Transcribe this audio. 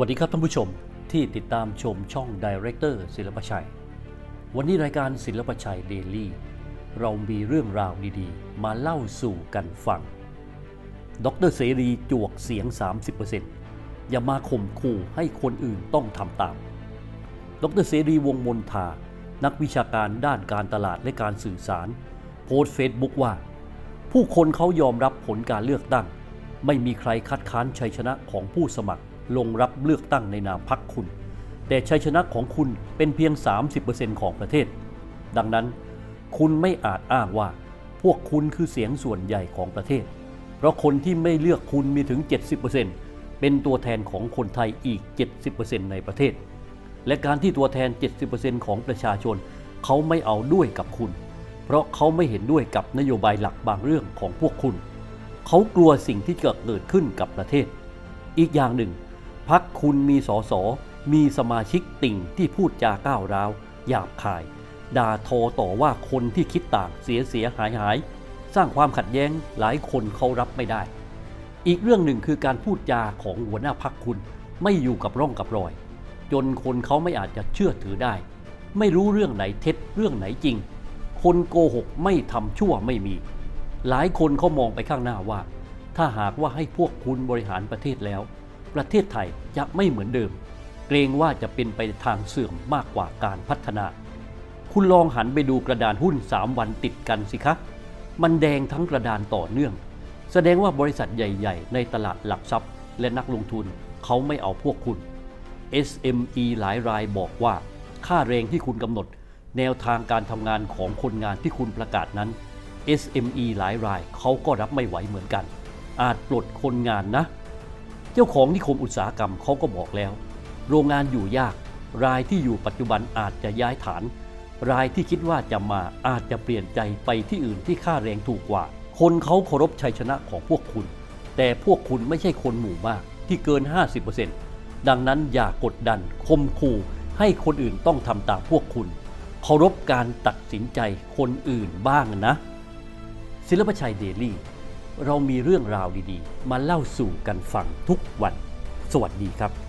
วัสดีครับท่านผู้ชมที่ติดตามชมช่องดีเรคเตอร์ศิลปชัย วันนี้รายการศิลปชัยเดลี่เรามีเรื่องราวดีๆ มาเล่าสู่กันฟัง ดรเสรีจวกเสียง 30%อย่ามาข่มขู่ให้คนอื่นต้องทำตาม ดรเสรีวงศ์มนทา นักวิชาการด้านการตลาดและการสื่อสาร โพสต์เฟซบุ๊กว่า ผู้คนเขายอมรับผลการเลือกตั้ง ไม่มีใครคัดค้านชัยชนะของผู้สมัคร ลงรับเลือกตั้งในนามพรรคคุณ แต่ชัยชนะของคุณเป็นเพียง 30%ของประเทศ ดังนั้น คุณไม่อาจอ้างว่า พวกคุณคือเสียงส่วนใหญ่ของประเทศ เพราะคนที่ไม่เลือกคุณมีถึง 70%เป็นตัวแทนของคนไทยอีก 70%ในประเทศ และการที่ตัวแทน 70%ของประชาชน เขาไม่เอาด้วยกับคุณ เพราะเขาไม่เห็นด้วยกับนโยบายหลักบางเรื่องของพวกคุณ เขากลัวสิ่งที่จะเกิดขึ้นกับประเทศ อีกอย่างหนึ่ง พักคุณมีสอสอมีสมาชิกติ่งที่พูดจาก้าวร้าวหยาบคาย ด่าทอต่อว่าคนที่คิดต่างเสียเสียหายหาย สร้างความขัดแย้งหลายคนเขารับไม่ได้ อีกเรื่องหนึ่งคือการพูดจาของหัวหน้าพักคุณไม่อยู่กับร่องกับรอย จนคนเขาไม่อาจจะเชื่อถือได้ ไม่รู้เรื่องไหนเท็จเรื่องไหนจริง คนโกหกไม่ทำชั่วไม่มี หลายคนเขามองไปข้างหน้าว่า ถ้าหากว่าให้พวกคุณบริหารประเทศแล้ว ประเทศไทยจะไม่เหมือนเดิม เกรงว่าจะเป็นไปทางเสื่อมมากกว่าการพัฒนา คุณลองหันไปดูกระดานหุ้น 3 วันติดกันสิคะมันแดงทั้งกระดานต่อเนื่อง แสดงว่าบริษัทใหญ่ ๆ ในตลาดหลักทรัพย์ และนักลงทุนเขาไม่เอาพวกคุณ SME หลายรายบอกว่า ค่าแรงที่คุณกำหนด แนวทางการทำงานของคนงานที่คุณประกาศนั้น SME หลายรายเขาก็รับไม่ไหวเหมือนกัน อาจปลดคนงานนะ เจ้าของนิคมอุตสาหกรรมเขาก็บอกแล้ว โรงงานอยู่ยาก รายที่อยู่ปัจจุบันอาจจะย้ายฐาน รายที่คิดว่าจะมาอาจจะเปลี่ยนใจไปที่อื่นที่ค่าแรงถูกกว่า คนเขาเคารพชัยชนะของพวกคุณ แต่พวกคุณไม่ใช่คนหมู่มากที่เกิน 50%ดังนั้นอย่ากดดันคมขู่ให้คนอื่นต้องทำตามพวกคุณ เคารพการตัดสินใจคนอื่นบ้างนะ ศิลปชัยเดลี่ เรามีเรื่องราวดีๆ มาเล่าสู่กันฟังทุกวัน สวัสดีครับ